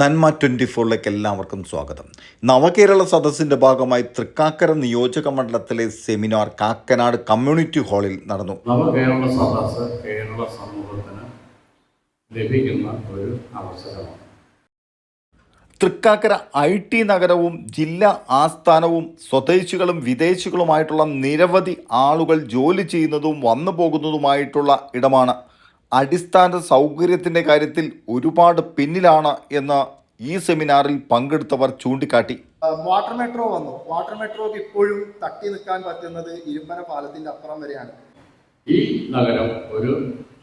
നന്മ ട്വന്റി ഫോറിലേക്ക് എല്ലാവർക്കും സ്വാഗതം. നവകേരള സദസ്സിന്റെ ഭാഗമായി തൃക്കാക്കര നിയോജക മണ്ഡലത്തിലെ സെമിനാർ കാക്കനാട് കമ്മ്യൂണിറ്റി ഹാളിൽ നടന്നു. നവകേരള സദസ്സ് കേരള സമൂഹത്തിന് ലഭിക്കുന്ന ഒരു അവസരമാണ്. തൃക്കാക്കര ഐ ടി നഗരവും ജില്ലാ ആസ്ഥാനവും സ്വദേശികളും വിദേശികളുമായിട്ടുള്ള നിരവധി ആളുകൾ ജോലി ചെയ്യുന്നതും വന്നു പോകുന്നതുമായിട്ടുള്ള ഇടമാണ് അടിസ്ഥാന സൗകര്യത്തിന്റെ കാര്യത്തിൽ ഒരുപാട് പിന്നിലാണ് എന്ന് ഈ സെമിനാറിൽ പങ്കെടുത്തവർ ചൂണ്ടിക്കാട്ടി. വാട്ടർ മെട്രോ വന്നു. വാട്ടർ മെട്രോക്ക് ഇപ്പോഴും തട്ടി നിൽക്കാൻ പറ്റുന്നത് ഇരുമ്പന പാലത്തിന്റെ അപ്പുറം വരെയാണ്. ഈ നഗരം ഒരു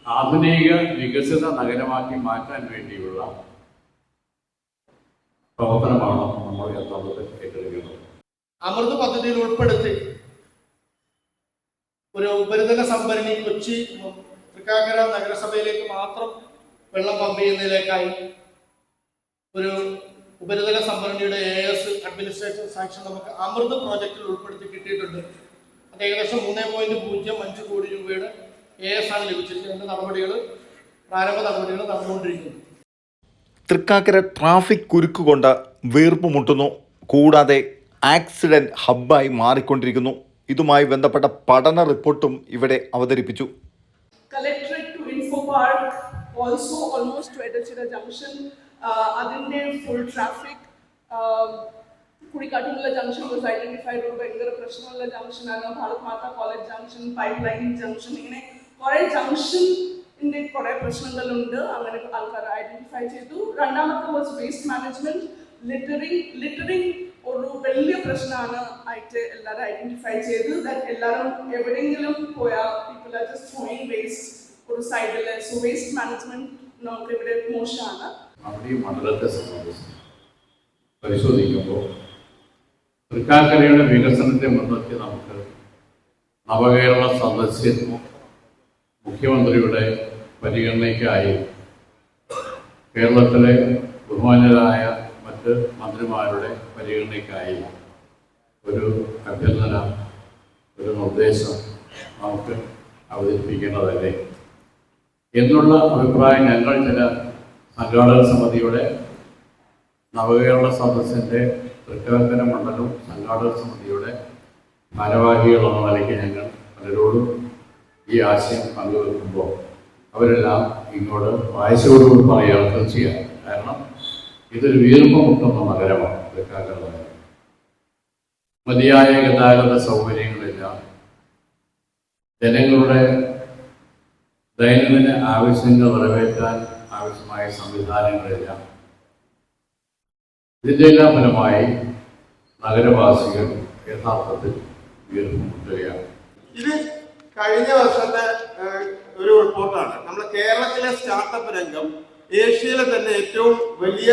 ആധുനിക വികസിത നഗരമാക്കി മാറ്റാൻ വേണ്ടിയുള്ള പ്രവർത്തനമാണ് നമ്മൾ യഥാർത്ഥത്തിൽ ഏറ്റെടുക്കുന്നത് അമൃത് പദ്ധതിയിൽ ഉൾപ്പെടുത്തി ഒരു ഉപരിതല സംഭരണി കൊച്ചി തൃക്കാക്കര നഗരസഭയിലേക്ക് മാത്രം വെള്ളം പമ്പ് ചെയ്യുന്നതിലേക്കായി ഒരു ഉപരിതല സംഭരണിയുടെ എ എസ് അഡ്മിനിസ്ട്രേഷൻ സാങ്ഷൻ നമുക്ക് അമൃത് പ്രോജക്റ്റിൽ ഉൾപ്പെടുത്തി കിട്ടിയിട്ടുണ്ട്. അത് ഏകദേശം മൂന്ന് പോയിന്റ് പൂജ്യം അഞ്ച് കോടി രൂപയുടെ എ എസ് ആണ് ലഭിച്ചിരിക്കുന്നത്. അതിന്റെ നടപടികൾ പ്രാരംഭ നടപടികൾ നടന്നുകൊണ്ടിരിക്കുന്നു. തൃക്കാക്കര ട്രാഫിക് കുരുക്ക് കൊണ്ട് വീർപ്പ് മുട്ടുന്നു. കൂടാതെ ആക്സിഡന്റ് ഹബ്ബായി മാറിക്കൊണ്ടിരിക്കുന്നു. ഇതുമായി ബന്ധപ്പെട്ട പഠന റിപ്പോർട്ടും ഇവിടെ അവതരിപ്പിച്ചു. Also almost to junction. Uh, full traffic കുടിക്കാട്ടുമുള്ള junction was identified ഒരു ഭയങ്കര പ്രശ്നമുള്ള ജംഗ്ഷനാണ് Bharat Mata college junction pipe line junction ഇങ്ങനെ കുറെ ജംഗ്ഷന്റെ കുറെ പ്രശ്നങ്ങളുണ്ട്. അങ്ങനെ ആൾക്കാർ ഐഡന്റിഫൈ ചെയ്തു. രണ്ടാമത്തെ was waste management littering littering ഒരു വലിയ പ്രശ്നമാണ് ആയിട്ട് എല്ലാവരും ഐഡന്റിഫൈ ചെയ്തു. ദാറ്റ് എല്ലാവരും എവിടെയെങ്കിലും പോയാൽ people are just throwing waste ഒരു സൈഡിൽ സോ വേസ്റ്റ് മാനേജ്മെന്റ് നമുക്ക് ഇവിടെ മോശമാണ് നമ്മുടെ പരിശോധിക്കുമ്പോൾ തൃക്കാക്കരയുടെ വികസനത്തെ മുൻനിർത്തി നമുക്ക് നവകേരള സദസ്യ മുഖ്യമന്ത്രിയുടെ പരിഗണനയ്ക്കായി കേരളത്തിലെ ബഹുമാനരായ മറ്റ് മന്ത്രിമാരുടെ പരിഗണനയ്ക്കായി ഒരു അഭ്യർത്ഥന ഒരു നിർദ്ദേശം നമുക്ക് അവതരിപ്പിക്കേണ്ടതല്ലേ? എന്നുള്ള അഭിപ്രായം ഞങ്ങൾ ചില സംഘാടക സമിതിയുടെ നവകേരള സദസ്സിന്റെ തൃക്കാക്കര മണ്ഡലം സംഘാടക സമിതിയുടെ ഭാരവാഹികളെന്ന നിലയ്ക്ക് ഞങ്ങൾ പലരോടും ഈ ആശയം പങ്കുവെക്കുമ്പോൾ അവരെല്ലാം ഇങ്ങോട്ട് വായിച്ചോടുകൂടി പറയുകയാണ് ചെയ്യാം കാരണം ഇതൊരു വീർപ്പമുട്ടുന്ന നഗരമാണ് തൃക്കാക്കര നഗരം മതിയായ ഗതാഗത സൗകര്യങ്ങളില്ല ജനങ്ങളുടെ ദൈനംദിന ആവശ്യങ്ങൾ നിറവേറ്റാൻ ആവശ്യമായ സംവിധാനങ്ങളെല്ലാം ഇതിന്റെയെല്ലാം ഫലമായി നഗരവാസികൾ യഥാർത്ഥത്തിൽ ഉയർന്നുകൊണ്ടുകയാണ് ഇത് കഴിഞ്ഞ വർഷത്തെ ഒരു റിപ്പോർട്ടാണ്. നമ്മുടെ കേരളത്തിലെ സ്റ്റാർട്ടപ്പ് രംഗം ഏഷ്യയിലെ തന്നെ ഏറ്റവും വലിയ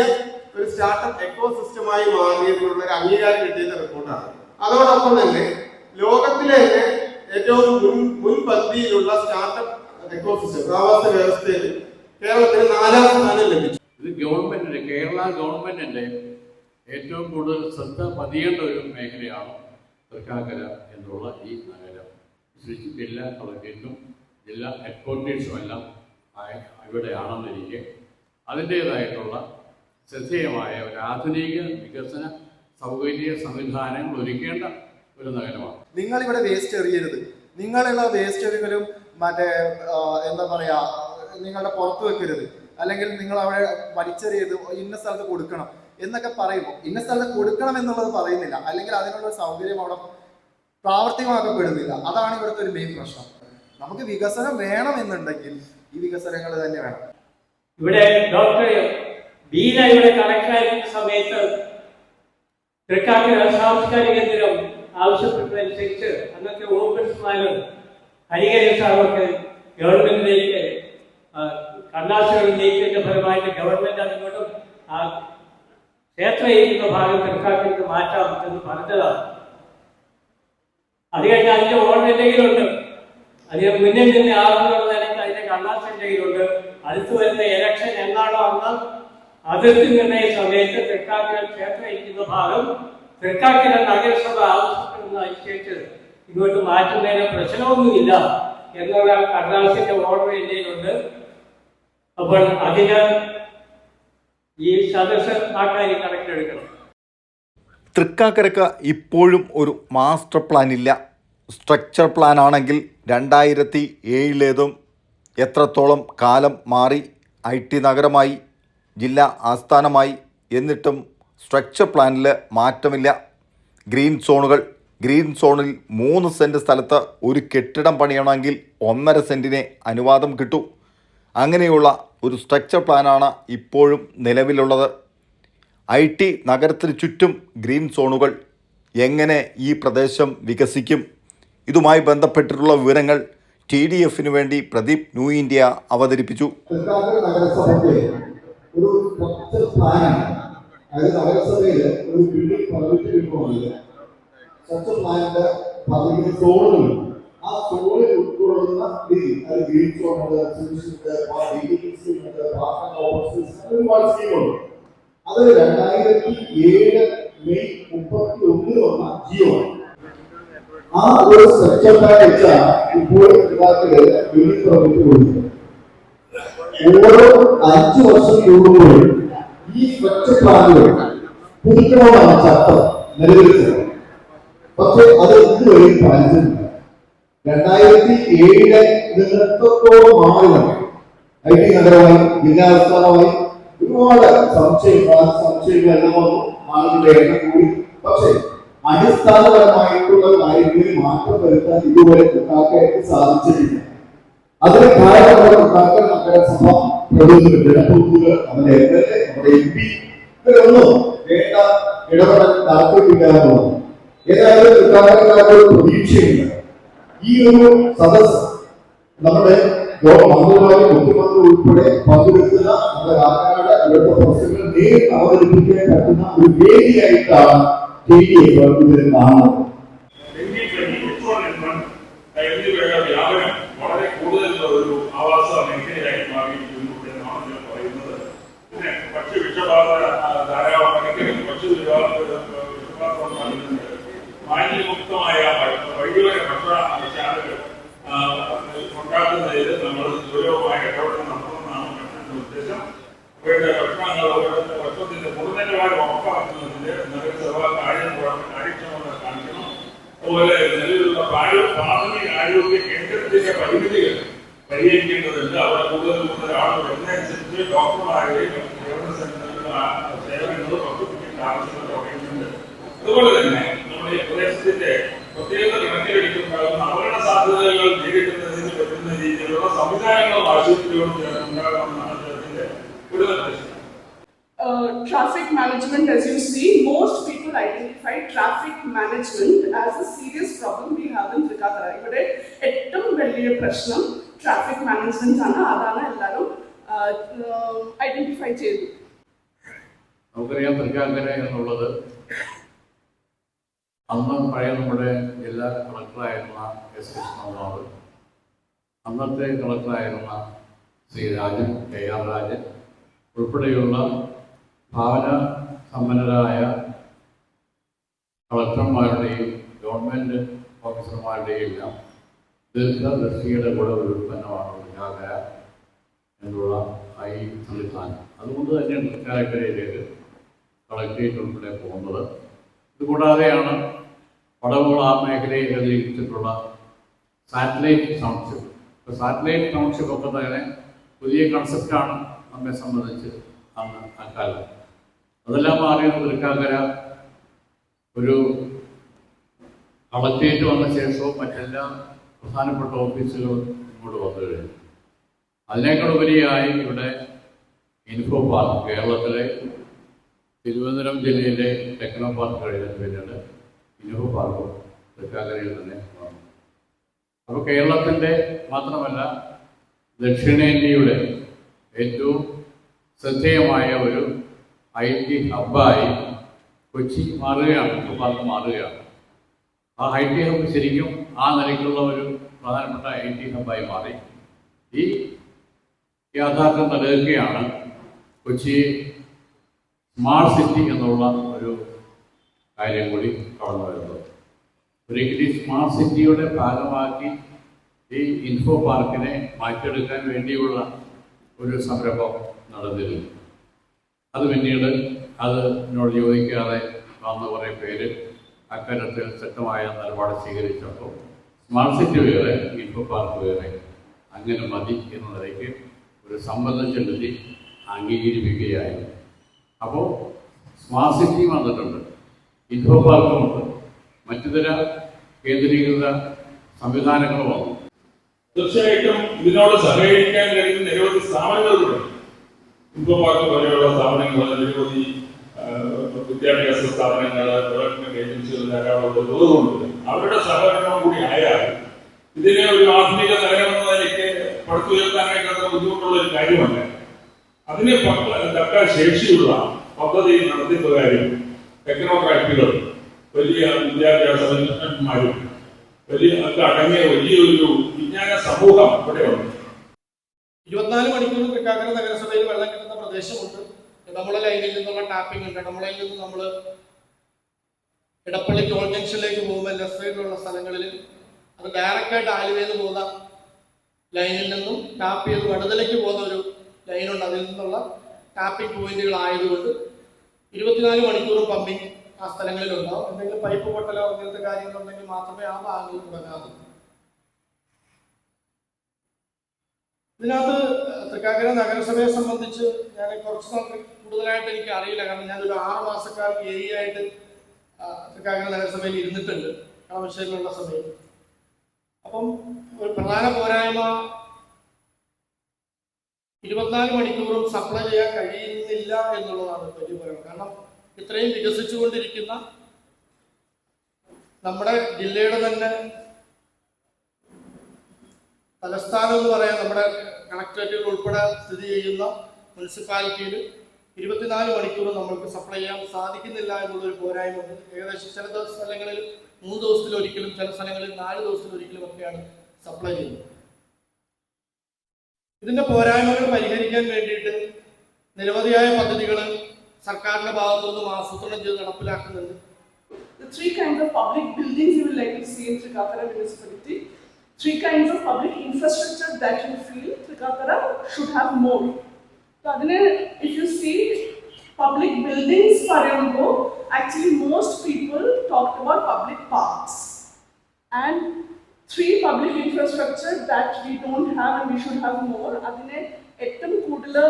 ഒരു സ്റ്റാർട്ടപ്പ് എക്കോ സിസ്റ്റമായി മാറിയതിനുള്ള ഒരു അംഗീകാരം കിട്ടിയ റിപ്പോർട്ടാണ്. അതോടൊപ്പം തന്നെ ലോകത്തിലെ തന്നെ ഏറ്റവും മുൻ മുൻപന്തിയിലുള്ള സ്റ്റാർട്ടപ്പ് എക്കോ സിസ്റ്റം ആവാസ വ്യവസ്ഥയിൽ കേരളത്തിന് നാലാം സ്ഥാനം ലഭിച്ചു. ഇത് ഗവൺമെന്റിന്റെ കേരള ഗവൺമെന്റിന്റെ ഏറ്റവും കൂടുതൽ ശ്രദ്ധ പതിയേണ്ട ഒരു മേഖലയാണ് തൃക്കാക്കര എന്നുള്ള ഈ നഗരം. വിശേഷിച്ച് ജില്ലാ കളക്ടറേറ്റും ജില്ലാ ഹെഡ്ക്വാർട്ടേഴ്സും എല്ലാം ഇവിടെയാണെന്നിരിക്കെ അതിന്റേതായിട്ടുള്ള ശ്രദ്ധേയമായ ഒരു ആധുനിക വികസന സൗകര്യ സംവിധാനങ്ങൾ ഒരുക്കേണ്ട ഒരു നഗരമാണ്. നിങ്ങൾ ഇവിടെ വേസ്റ്റ് എറിയരുത്. നിങ്ങളുള്ള വേസ്റ്റ് എറിയലും മറ്റേ എന്താ പറയാ നിങ്ങളുടെ പുറത്ത് വെക്കരുത്. അല്ലെങ്കിൽ നിങ്ങൾ അവിടെ വലിച്ചെറിയത് ഇന്ന സ്ഥലത്ത് കൊടുക്കണം എന്നൊക്കെ പറയുമ്പോൾ ഇന്ന സ്ഥലത്ത് കൊടുക്കണം എന്നുള്ളത് പറയുന്നില്ല. അല്ലെങ്കിൽ അതിനുള്ള സൗകര്യം അവിടെ പ്രാവർത്തികമാക്കപ്പെടുന്നില്ല. അതാണ് ഇവിടുത്തെ ഒരു മെയിൻ പ്രശ്നം. നമുക്ക് വികസനം വേണം എന്നുണ്ടെങ്കിൽ ഈ വികസനങ്ങൾ തന്നെ വേണം. ഇവിടെ ഡോക്ടർ ഇവിടെ സമയത്ത് തൃക്കാക്കര ആവശ്യപ്പെട്ടതനുസരിച്ച് അന്നത്തെ ഓഫീസർമാരും ഹരിഹരൻ അവർക്ക് ഗവൺമെന്റിലേക്ക് കടലാസുകൾ നീക്കിയതിന്റെ ഫലമായിട്ട് ഗവൺമെന്റ് അതിങ്ങോട്ടും ആ ക്ഷേത്ര ഇരിക്കുന്ന ഭാഗം തൃക്കാക്കരയ്ക്ക് മാറ്റാം എന്ന് പറഞ്ഞതാണ്. അത് കഴിഞ്ഞാൽ അതിന്റെ ഓർഡർ എന്തെങ്കിലുമുണ്ട് അതിന് മുന്നിൽ നിന്ന് ആളുകൾ നിലയ്ക്ക് അതിന്റെ എന്റെ അടുത്ത് വരുന്ന ഇലക്ഷൻ എന്നാണോ അന്ന് അതിർത്തി നിർണയ സമയത്ത് തൃക്കാക്കര ക്ഷേത്രം ഭാഗം തൃക്കാക്കര നഗരസഭ ആവശ്യപ്പെടുന്ന അനുസരിച്ച് ഇങ്ങോട്ട് മാറ്റുന്നതിന് പ്രശ്നമൊന്നുമില്ല എന്നുള്ള കടലാസിന്റെ ഓർഡർ എന്റെ കയ്യിലുണ്ട് അപ്പോൾ അതിന് ഈ സദസ്സ് ആ കാര്യം കണക്കിലെടുക്കണം തൃക്കാക്കരക്ക് ഇപ്പോഴും ഒരു മാസ്റ്റർ പ്ലാൻ ഇല്ല. സ്ട്രക്ചർ പ്ലാൻ ആണെങ്കിൽ രണ്ടായിരത്തി ഏഴിലേതും എത്രത്തോളം കാലം മാറി ഐ ടി നഗരമായി ജില്ലാ ആസ്ഥാനമായി എന്നിട്ടും സ്ട്രക്ചർ പ്ലാനിൽ മാറ്റമില്ല. ഗ്രീൻ സോണുകൾ ഗ്രീൻ സോണിൽ മൂന്ന് സെന്റ് സ്ഥലത്ത് ഒരു കെട്ടിടം പണിയണമെങ്കിൽ ഒന്നര സെന്റിനെ അനുവാദം കിട്ടൂ. അങ്ങനെയുള്ള ഒരു സ്ട്രക്ചർ പ്ലാനാണ് ഇപ്പോഴും നിലവിലുള്ളത്. ഐ ടി നഗരത്തിന് ചുറ്റും ഗ്രീൻ സോണുകൾ എങ്ങനെ ഈ പ്രദേശം വികസിക്കും? ഇതുമായി ബന്ധപ്പെട്ടിട്ടുള്ള വിവരങ്ങൾ ടി ഡി എഫിന് വേണ്ടി പ്രദീപ് ന്യൂ ഇന്ത്യ അവതരിപ്പിച്ചു. ഒരു നഗരസഭയിൽ ഒരു ബിൽഡിംഗ് സ്ട്രക്ചർ പ്ലാനിന്റെ പതിനഞ്ച് സോണുകൾ ആ സോണിൽ ഉൾക്കൊള്ളുന്ന രീതി അതായത് ഗ്രീൻ സോൺ ഉണ്ട് സ്കീം ഉണ്ട് ഒരുപാട് സ്കീമുണ്ട് അത് രണ്ടായിരത്തി ഏഴ് മെയ് മുപ്പത്തി ഒന്നിന് വന്ന ജിയോ ആ ഒരു പ്ലാൻ വെച്ചാണ് ഇപ്പോൾ തൃക്കാക്കരയിൽ ബിൽഡിംഗ് പെർമിറ്റ് കൊടുക്കുന്നത്. ഓരോ അഞ്ചു വർഷം കൂടുമ്പോഴും ഈ സ്വച്ഛ പ്ലാനുകൾ പുതുക്കണമെന്നാണ് ചട്ടം നിലവിലിച്ചത് പക്ഷെ അത് ഇതുവരെ പാലിച്ചിട്ടില്ല രണ്ടായിരത്തി ഏഴിലെ നേതൃത്വത്തോളം മാറിയാണ് ഐ ടി നഗരമായി ജില്ലാസ്ഥാനമായി ഒരുപാട് സംശയങ്ങൾ സംശയങ്ങൾ എല്ലാം വന്നു. ആളുകളുടെ എണ്ണം കൂടി. പക്ഷേ അടിസ്ഥാനപരമായിട്ടുള്ള കാര്യങ്ങളിൽ മാറ്റം വരുത്താൻ ഇതുവരെ കുട്ടാക്കായിട്ട് സാധിച്ചിട്ടില്ല. അതിന് കാരണം തൃക്കാക്കര നഗരസഭ പ്രതിനിധികൾ നമ്മുടെ എം എൽ എ നമ്മുടെ എം പി. ഇവരൊന്നും വേണ്ട ഇടപെടൽ നടത്തിയിട്ടില്ല എന്നുള്ളത് ഏതായാലും തൃക്കാക്കരക്കാർക്ക് ഒരു പ്രതീക്ഷയുണ്ട് ഈ ഒരു സദസ് നമ്മുടെ മന്ത്രിമാരും മുഖ്യമന്ത്രി ഉൾപ്പെടെ പങ്കെടുക്കുന്ന നമ്മുടെ കാക്കനാട് ഇവിടുത്തെ പ്രശ്നങ്ങൾ നേരിൽ അവതരിപ്പിക്കാൻ പറ്റുന്ന ഒരു വേദിയായിട്ടാണ് ടി ഡി എഫ് ഇതിനെ കാണുന്നത്. വ്യാപനം വളരെ കൂടുതലുള്ള ഒരു ആവാസ മേഖലയായി മാറിയിരിക്കുന്നു എന്നാണ് ഞാൻ പറയുന്നത് പിന്നെ ഭക്ഷ്യ വിഷബാധ ധാരാളം ഭക്ഷ്യ ഉണ്ടാകുന്നുണ്ട് മാലിന്യമുക്തമായ വൈദ്യുത ഭക്ഷണശാലകൾ ആ, ഉണ്ടാക്കുന്നതിൽ നമ്മൾ ഗൗരവമായ ഇടപെടൽ നടത്തണമെന്നാണ് ഗവൺമെന്റിന്റെ ഉദ്ദേശം. അവരുടെ ഭക്ഷണങ്ങൾ അവരുടെ ഭക്ഷണത്തിന്റെ ഗുണനിലവാരം ഉറപ്പാക്കുന്നതിന് നഗരസഭ കാര്യം കാര്യക്ഷമത കാണിക്കണം. അതുപോലെ നിലവിലുള്ള പ്രാഥമിക ആരോഗ്യ കേന്ദ്രത്തിന്റെ പരിമിതികൾ പരിഹരിക്കേണ്ടതുണ്ട്. അവിടെ കൂടുതൽ കൂടുതൽ ആളുകൾ വരുന്നതനുസരിച്ച് ഡോക്ടർമാരെയും സേവന സെന്ററുകളിൽ സേവനങ്ങൾ വർദ്ധിപ്പിക്കേണ്ട ആവശ്യകത പറയുന്നുണ്ട് അതുപോലെ തന്നെ പ്രദേശത്തിന്റെ പ്രത്യേകത കണക്കിലെടുക്കുണ്ടാകുന്ന അപകട സാധ്യതകൾ നേരിടുന്നതിന് പറ്റുന്ന രീതിയിലുള്ള സംവിധാനങ്ങളും ആശുപത്രികളും ഉണ്ടാകണമെന്നാണ് അദ്ദേഹത്തിന്റെ ഒരു നിർദ്ദേശം uh, traffic management, as you see, most people identify traffic management as a serious problem we have in Trikakara. ഇവിടെ ഏറ്റവും വലിയ പ്രശ്നം ട്രാഫിക് മാനേജ്മെന്റ് ആണ്. അതാണ് എല്ലാവരും ഐഡന്റിഫൈ ചെയ്തു നമുക്കറിയാം തൃക്കാക്കര എന്നുള്ളത് അന്ന് പഴയ നമ്മുടെ ജില്ലാ കളക്ടറായിരുന്ന എസ് കൃഷ്ണകുമാർ അന്നത്തെ കളക്ടറായിരുന്ന ശ്രീ രാജൻ കെ ആർ രാജൻ ഉൾപ്പെടെയുള്ള ഭാവന സമ്പന്നരായ കളക്ടർമാരുടെയും ഗവൺമെന്റ് ഓഫീസർമാരുടെയും എല്ലാം ദീർഘദൃഷ്ടിയുടെ കൂടെ ഒരു ഉൽപ്പന്നമാണ് തൃക്കാക്കര എന്നുള്ള ഈ സംവിധാനം. അതുകൊണ്ട് തന്നെയാണ് തൃക്കാക്കരയിലേക്ക് കളക്ടറേറ്റ് ഉൾപ്പെടെ പോകുന്നത്. ഇതുകൂടാതെയാണ് പടവുകൾ ആ മേഖലയിൽ രചിച്ചിട്ടുള്ള സാറ്റലൈറ്റ് ടൗൺഷിപ്പ്. ഇപ്പോൾ സാറ്റലൈറ്റ് ടൗൺഷിപ്പ് ഒക്കെ തന്നെ പുതിയ കൺസെപ്റ്റാണ് നമ്മെ സംബന്ധിച്ച് അന്ന് അക്കാലം അതെല്ലാം മാറി തൃക്കാക്കര ഒരു കളക്ടറേറ്റ് വന്ന ശേഷവും മറ്റെല്ലാ പ്രധാനപ്പെട്ട ഓഫീസുകളും ഇങ്ങോട്ട് വന്നു കഴിഞ്ഞു. അതിനേക്കാൾ ഉപരിയായി ഇവിടെ ഇൻഫോ പാർക്ക് കേരളത്തിലെ തിരുവനന്തപുരം ജില്ലയിലെ ടെക്നോ പാർക്ക് കഴിഞ്ഞ പേരാണ് ഇനോവ പാർക്കും. തൃക്കാക്കരയിൽ തന്നെ അപ്പോൾ കേരളത്തിന്റെ മാത്രമല്ല ദക്ഷിണേന്ത്യയുടെ ഏറ്റവും ശ്രദ്ധേയമായ ഒരു ഐ ടി ഹബ്ബായി കൊച്ചി മാറുകയാണ് ഇനോവ പാർക്ക് മാറുകയാണ്. ആ ഐ ടി ഹബ്ബ് ശരിക്കും ആ നിലയ്ക്കുള്ള ഒരു പ്രധാനപ്പെട്ട ഐ ടി ഹബ്ബായി മാറി. ഈ യാഥാർത്ഥ്യം നിലനിൽക്കുകയാണ് കൊച്ചി സ്മാർട്ട് സിറ്റി എന്നുള്ള ഒരു കാര്യം കൂടി കടന്നു വരുന്നത് ഒരിക്കലും ഈ സ്മാർട്ട് സിറ്റിയുടെ ഭാഗമാക്കി ഈ ഇൻഫോ പാർക്കിനെ മാറ്റിയെടുക്കാൻ വേണ്ടിയുള്ള ഒരു സംരംഭം നടന്നിരുന്നു അത് പിന്നീട് അത് എന്നോട് ചോദിക്കാതെ വന്ന കുറേ പേര് അക്കാര്യത്തിൽ ശക്തമായ നിലപാട് സ്വീകരിച്ചപ്പോൾ സ്മാർട്ട് സിറ്റി വേറെ ഇൻഫോ പാർക്ക് വേറെ അങ്ങനെ മതി എന്ന നിലയ്ക്ക് ഒരു സമ്മതം ചെലുത്തി അംഗീകരിപ്പിക്കുകയായിരുന്നു അപ്പോൾ സ്മാർട്ട് സിറ്റി വന്നിട്ടുണ്ട്. ഇൻഡോ പാർക്കുമുണ്ട് മറ്റു ചില കേന്ദ്രീകൃത സംവിധാനങ്ങളും വന്നു. തീർച്ചയായിട്ടും ഇതിനോട് സഹകരിക്കാൻ കഴിയുന്ന നിരവധി സ്ഥാപനങ്ങളുണ്ട് ഇൻഡോ പാർക്ക് പോലെയുള്ള സ്ഥാപനങ്ങൾ നിരവധി വിദ്യാഭ്യാസ സ്ഥാപനങ്ങൾ ഡെവലപ്മെന്റ് ഏജൻസികൾ ധാരാളം അവരുടെ സഹകരണം കൂടി ആയാൽ ഇതിനെ ഒരു ആധുനിക നഗരമെന്ന നിലയ്ക്ക് പടുത്തുയർത്താനായിട്ട് അത്ര ബുദ്ധിമുട്ടുള്ള ഒരു കാര്യമല്ല. അതിന് തക്ക ശേഷിയുള്ള പദ്ധതി നടത്തിപ്പുകാരും ടെക്നോക്രാറ്റുകളും വലിയ വിദ്യാഭ്യാസ മനുഷ്യന്മാരും വലിയ അടങ്ങിയ വലിയൊരു വിജ്ഞാന സമൂഹം ഇവിടെ ഉണ്ട്. ഇരുപത്തിനാല് മണിക്കൂർ തൃക്കാക്കര നഗരസഭയിൽ വെള്ളം കിട്ടുന്ന പ്രദേശമുണ്ട്. നമ്മളെ ലൈനിൽ നിന്നുള്ള ടാപ്പിംഗ് ഉണ്ട്. നമ്മളെ നിന്ന് നമ്മൾ ഇടപ്പള്ളി ടോൾ ജംഗ്ഷനിലേക്ക് പോകുമ്പോൾ ലെഫ്റ്റ് സൈഡിലുള്ള സ്ഥലങ്ങളിൽ അത് ഡയറക്റ്റ് ആയിട്ട് ആലുവയിൽ പോകുന്ന ലൈനിൽ നിന്നും ടാപ്പ് ചെയ്ത് വടുതലേക്ക് പോകുന്ന ഒരു ലൈനുണ്ട്. അതിൽ നിന്നുള്ള ടാപ്പിംഗ് പോയിന്റുകൾ ആയതുകൊണ്ട് ഇരുപത്തിനാല് മണിക്കൂർ പമ്പിങ് ആ സ്ഥലങ്ങളിൽ ഉണ്ടാവും എന്തെങ്കിലും പൈപ്പ് പൊട്ടലോ അങ്ങനത്തെ കാര്യങ്ങളുണ്ടെങ്കിൽ മാത്രമേ ആ ഭാഗങ്ങളിൽ മുടങ്ങാറുള്ളൂ ഇതിനകത്ത് തൃക്കാക്കര നഗരസഭയെ സംബന്ധിച്ച് ഞാൻ കുറച്ച് നാൾക്ക് കൂടുതലായിട്ട് എനിക്ക് അറിയില്ല. കാരണം ഞാനൊരു ആറ് മാസക്കാലം ഏരിയ ആയിട്ട് തൃക്കാക്കര നഗരസഭയിൽ ഇരുന്നിട്ടുണ്ട്. കളമശ്ശേരിയിലുള്ള സമയത്ത്. അപ്പം ഒരു പ്രധാന പോരായ്മ ഇരുപത്തിനാല് മണിക്കൂറും സപ്ലൈ ചെയ്യാൻ കഴിയുന്നില്ല എന്നുള്ളതാണ് വലിയ പോരായ്മ കാരണം ഇത്രയും വികസിച്ചുകൊണ്ടിരിക്കുന്ന നമ്മുടെ ജില്ലയുടെ തന്നെ തലസ്ഥാനം എന്ന് പറയാൻ നമ്മുടെ കളക്ടറേറ്റുകൾ ഉൾപ്പെടെ സ്ഥിതി ചെയ്യുന്ന മുനിസിപ്പാലിറ്റിയിൽ ഇരുപത്തിനാല് മണിക്കൂർ നമ്മൾക്ക് സപ്ലൈ ചെയ്യാൻ സാധിക്കുന്നില്ല എന്നുള്ളൊരു പോരായ്മ ഉണ്ട്. ഏകദേശം ചില സ്ഥലങ്ങളിൽ മൂന്ന് ദിവസത്തിലൊരിക്കലും ചില സ്ഥലങ്ങളിൽ നാല് ദിവസത്തിലൊരിക്കലും ഒക്കെയാണ് സപ്ലൈ ചെയ്യുന്നത്. ഇതിന്റെ പോരായ്മകൾ പരിഹരിക്കാൻ വേണ്ടിയിട്ട് നിരവധിയായ പദ്ധതികൾ സർക്കാരിന്റെ ഭാഗത്തുനിന്നും ആസൂത്രണം ചെയ്ത് നടപ്പിലാക്കുന്നുണ്ട് The three kinds of public buildings you would like to see in Trikakara municipality. Three kinds of public infrastructure that you feel Trikakara should have more. So, if you see public buildings പറയുമ്പോൾ actually most people talked about public parks. And three public infrastructure that we don't have and we should have more. അതിനെ ഏറ്റവും കൂടുതൽ